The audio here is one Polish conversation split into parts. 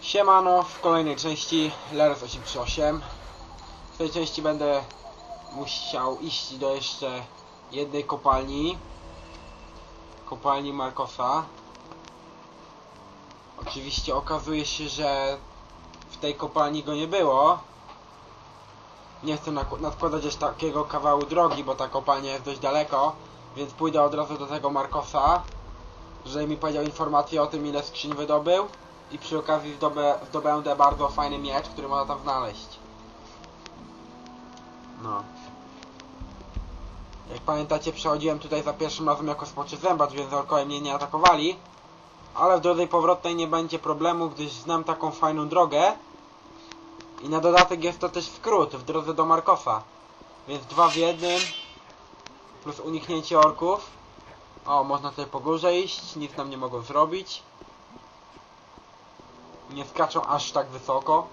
Siemano, w kolejnej części Leres 838 W tej części będę musiał iść do jeszcze jednej kopalni. Kopalni Markosa Oczywiście okazuje się, że w tej kopalni go nie było. Nie chcę nadkładać aż takiego kawału drogi, bo ta kopalnia jest dość daleko Więc pójdę od razu do tego Markosa Żeby mi powiedział informację o tym ile skrzyń wydobył i przy okazji zdobę, zdobędę bardzo fajny miecz, który można tam znaleźć. No. Jak pamiętacie, przechodziłem tutaj za pierwszym razem jako spoczy zębacz, więc orkowie mnie nie atakowali. Ale w drodze powrotnej nie będzie problemu, gdyż znam taką fajną drogę. I na dodatek jest to też skrót w drodze do Markosa. Więc dwa w jednym. Plus uniknięcie orków. O, można tutaj po górze iść, nic nam nie mogą zrobić nie skaczą aż tak wysoko.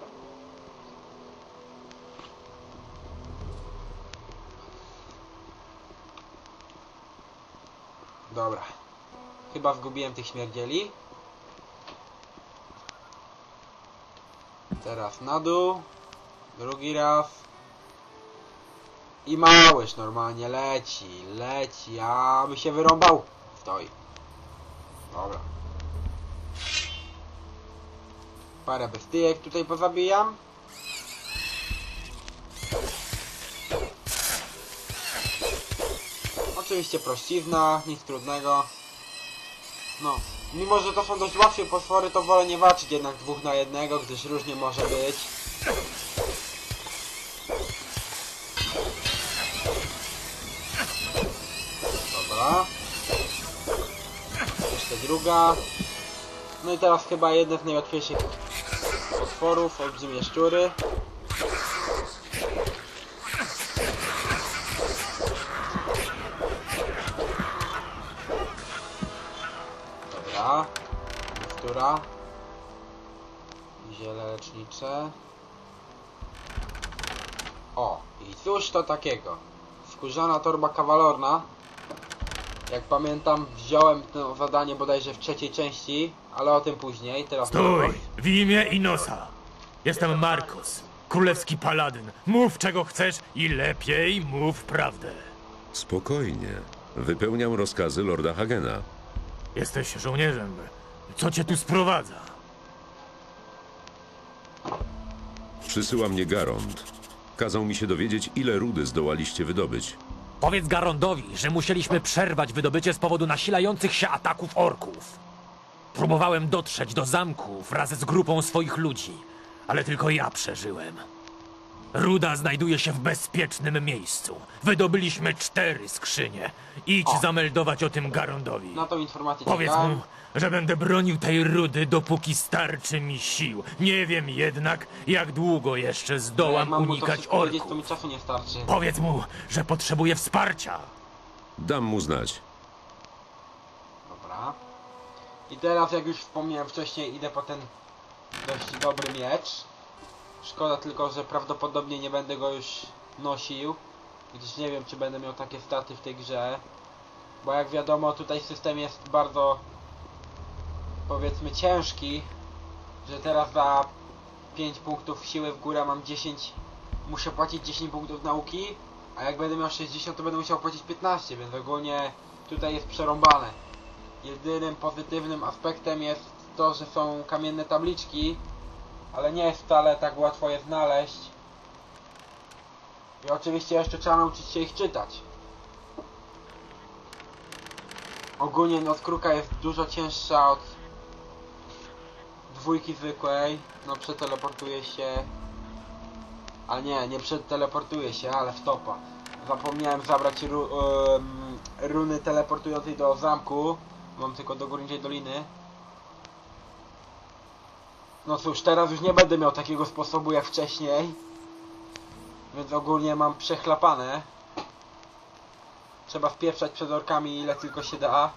Dobra. Chyba zgubiłem tych śmierdzieli. Teraz na dół. Drugi raz. I małyż normalnie leci, leci, aby się wyrąbał. Stoi. Dobra. Parę bestyjek tutaj pozabijam. Oczywiście prościzna, nic trudnego. No, mimo że to są dość łatwe potwory, to wolę nie walczyć jednak dwóch na jednego, gdyż różnie może być. Dobra. Jeszcze druga. No i teraz chyba jeden z najłatwiejszych potworów, olbrzymie szczury. Dobra. Która? Ziele lecznicze. O, i cóż to takiego? Skórzana torba kawalorna. Jak pamiętam, wziąłem to zadanie bodajże w trzeciej części, ale o tym później. Teraz Stój! W imię Inosa. Jestem Markus, królewski paladyn. Mów czego chcesz i lepiej mów prawdę. Spokojnie. Wypełniam rozkazy Lorda Hagena. Jesteś żołnierzem. Co cię tu sprowadza? Przysyła mnie Garond. Kazał mi się dowiedzieć, ile rudy zdołaliście wydobyć. Powiedz Garondowi, że musieliśmy przerwać wydobycie z powodu nasilających się ataków orków. Próbowałem dotrzeć do zamku wraz z grupą swoich ludzi, ale tylko ja przeżyłem. Ruda znajduje się w bezpiecznym miejscu. Wydobyliśmy cztery skrzynie. Idź O. zameldować o tym Garondowi. Na tą informację Powiedz czekałem. mu, że będę bronił tej rudy, dopóki starczy mi sił. Nie wiem jednak, jak długo jeszcze Jak zdołam mam mu to unikać wszystko powiedzieć, orków. to mi czasu nie starczy. Powiedz mu, że potrzebuję wsparcia. Dam mu znać. Dobra. I teraz, jak już wspomniałem wcześniej, idę po ten dość dobry miecz. Szkoda tylko, że prawdopodobnie nie będę go już nosił. Gdyż nie wiem, czy będę miał takie staty w tej grze. Bo jak wiadomo, tutaj system jest bardzo powiedzmy ciężki. Że teraz za 5 punktów siły w górę mam 10. Muszę płacić 10 punktów nauki. A jak będę miał 60, to będę musiał płacić 15, więc ogólnie tutaj jest przerąbane. Jedynym pozytywnym aspektem jest to, że są kamienne tabliczki, ale nie jest wcale tak łatwo je znaleźć. I oczywiście jeszcze trzeba nauczyć się ich czytać. Ogólnie noc kruka jest dużo cięższa od dwójki zwykłej. No przeteleportuje się. A nie, nie przeteleportuje się, ale w topa. Zapomniałem zabrać ru, em, runy teleportującej do zamku. Mam tylko do Górniczej Doliny. No cóż, teraz już nie będę miał takiego sposobu jak wcześniej. Więc ogólnie mam przechlapane. Trzeba wpieprzać przed orkami ile tylko się da.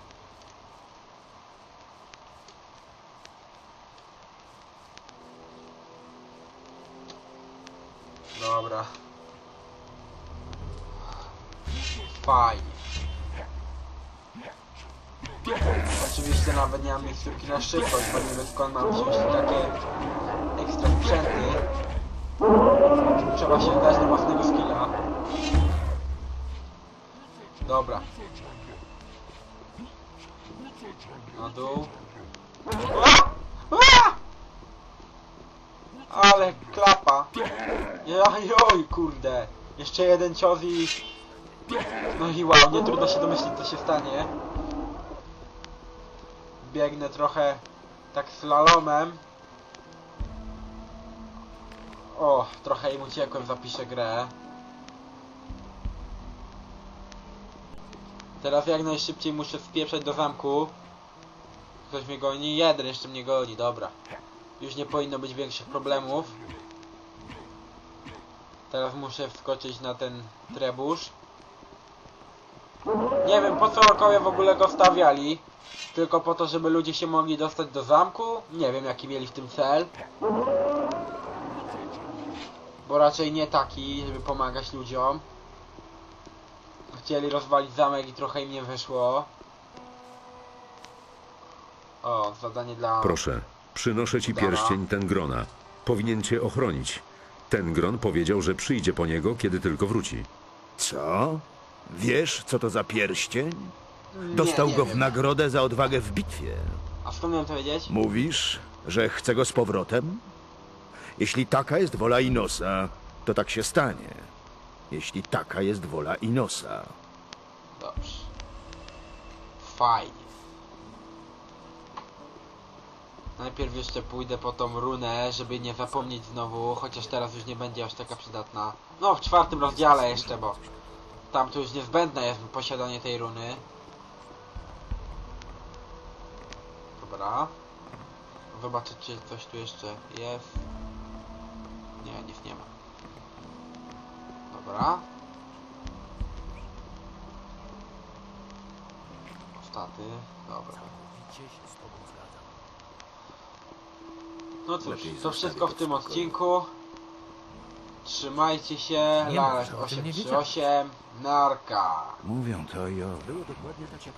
Dobra. Fajnie. Oczywiście nawet nie mam miksturki na szybkość, wiem skąd mam wziąć takie ekstra sprzęty. Trzeba się dać do własnego skilla. Dobra. Na dół. Ale klapa. Jajoj, kurde. Jeszcze jeden cios i... No i wow, nie trudno się domyślić co się stanie. Biegnę trochę tak slalomem. O, trochę im uciekłem, zapiszę grę. Teraz jak najszybciej muszę spieprzać do zamku. Ktoś mnie goni? Jeden jeszcze mnie goni, dobra. Już nie powinno być większych problemów. Teraz muszę wskoczyć na ten trebusz. Nie wiem po co rokowie w ogóle go stawiali. Tylko po to, żeby ludzie się mogli dostać do zamku? Nie wiem jaki mieli w tym cel. Bo raczej nie taki, żeby pomagać ludziom. Chcieli rozwalić zamek i trochę im nie wyszło. O, zadanie dla... Proszę, przynoszę ci pierścień Tengrona. Powinien cię ochronić. Tengron powiedział, że przyjdzie po niego, kiedy tylko wróci. Co? Wiesz, co to za pierścień? Dostał nie go w wiem. nagrodę za odwagę w bitwie. A skąd miałem to wiedzieć? Mówisz, że chce go z powrotem? Jeśli taka jest wola Inosa, to tak się stanie. Jeśli taka jest wola Inosa. Dobrze. Fajnie. Najpierw jeszcze pójdę po tą runę, żeby nie zapomnieć znowu, chociaż teraz już nie będzie aż taka przydatna. No, w czwartym rozdziale jeszcze, bo tam to już niezbędne jest posiadanie tej runy. Dobra. Zobaczę, czy coś tu jeszcze jest. Nie, nic nie ma. Dobra. Staty, dobra. No cóż, Lepiej to zostawię wszystko w to w tym spokoju. odcinku. Trzymajcie się, Nie Lalek mów, że o tym nie 838, Narka. Mówią to i o. Było dokładnie tak jak.